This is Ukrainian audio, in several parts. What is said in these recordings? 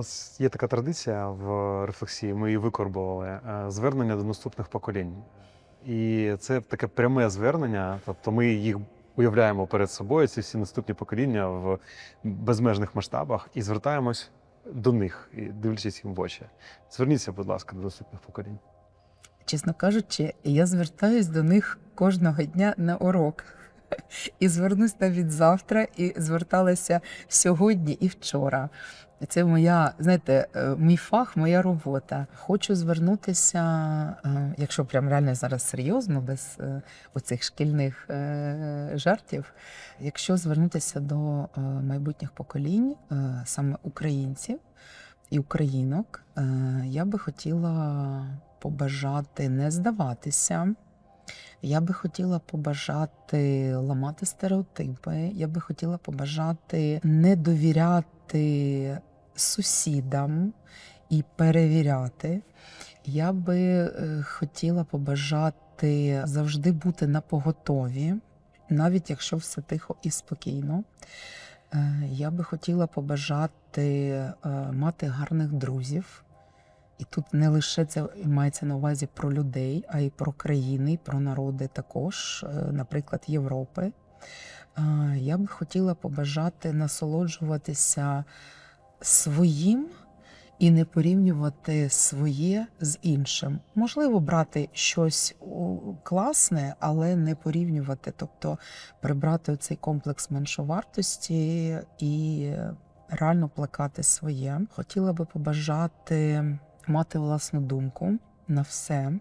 нас є така традиція в рефлексії, ми її викорбували е, звернення до наступних поколінь. І це таке пряме звернення, тобто ми їх уявляємо перед собою, ці всі наступні покоління в безмежних масштабах, і звертаємось до них, і дивлячись їм в очі. Зверніться, будь ласка, до наступних поколінь. Чесно кажучи, я звертаюсь до них кожного дня на урок. І звернусь навіть завтра, і зверталася сьогодні і вчора. Це моя, знаєте, е, мій фах, моя робота. Хочу звернутися, е, якщо прям реально зараз серйозно, без е, оцих шкільних жартів. Якщо звернутися до майбутніх поколінь, саме українців і українок, я би хотіла побажати не здаватися. Я би хотіла побажати ламати стереотипи. Я би хотіла побажати не довіряти сусідам і перевіряти. Я би е, хотіла побажати завжди бути на поготові, навіть якщо все тихо і спокійно. Е, Я би хотіла побажати е, мати гарних друзів. І тут не лише це мається на увазі про людей, а й про країни, про народи також, е, наприклад, Європи. Е, Я би хотіла побажати насолоджуватися своїм і не порівнювати своє з іншим. Можливо, брати щось класне, але не порівнювати, тобто прибрати цей комплекс меншовартості і реально плекати своє. Хотіла би побажати мати власну думку на все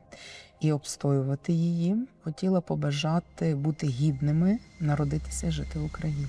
і обстоювати її. Хотіла побажати бути гідними, народитися, жити в Україні.